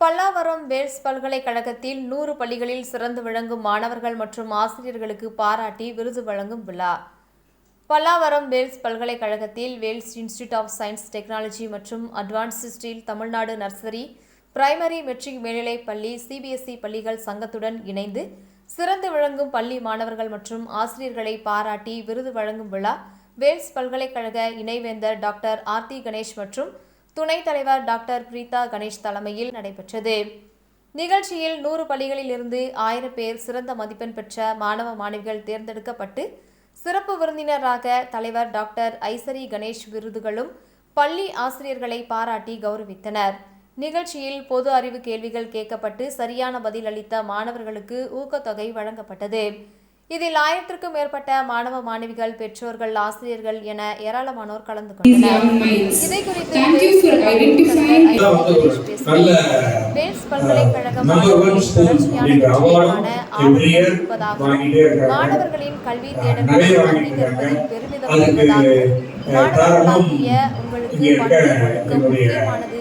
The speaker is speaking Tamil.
பல்லாவரம் வேல்ஸ் பல்கலைக்கழகத்தில் நூறு பள்ளிகளில் சிறந்து விளங்கும் மாணவர்கள் மற்றும் ஆசிரியர்களுக்கு பாராட்டி விருது வழங்கும் விழா. பல்லாவரம் வேல்ஸ் பல்கலைக்கழகத்தில் Vels institute of science technology மற்றும் advanced steel Tamil Nadu nursery primary matric மேல்நிலைப் பள்ளி சிபிஎஸ்இ பள்ளிகள் சங்கத்துடன் இணைந்து சிறந்து விளங்கும் பள்ளி மாணவர்கள் மற்றும் ஆசிரியர்களை பாராட்டி விருது வழங்கும் விழா. வேல்ஸ் பல்கலைக்கழக இணைவேந்தர் டாக்டர் ஆர்த்தி கணேஷ் மற்றும் துணைத் தலைவர் டாக்டர் பிரீதா கணேஷ் தலைமையில் நடைபெற்றது. நிகழ்ச்சியில் நூறு பள்ளிகளில் இருந்து ஆயிரம் பேர் சிறந்த மதிப்பெண் பெற்ற மாணவ மாணவிகள் தேர்ந்தெடுக்கப்பட்டு சிறப்பு விருந்தினராக தலைவர் டாக்டர் ஐசரி கணேஷ் விருதுகளும் பள்ளி ஆசிரியர்களை பாராட்டி கௌரவித்தனர். நிகழ்ச்சியில் பொது அறிவு கேள்விகள் கேட்கப்பட்டு சரியான பதில் அளித்த மாணவர்களுக்கு ஊக்கத்தொகை வழங்கப்பட்டது. இதில் ஆயிரத்திற்கும் மேற்பட்ட மாணவ மாணவிகள் பெற்றோர்கள் ஆசிரியர்கள் என ஏராளமானோர் கலந்து கொண்டனர். மாணவர்களின் கல்வி தேடல்களை அங்கீகரிப்பதில். பெருமிதம் காரணம் மாணவர்களாகிய உங்களுக்கு இங்க இருக்க பணி ஒழுக்கம் என்னுடைய முக்கியமானது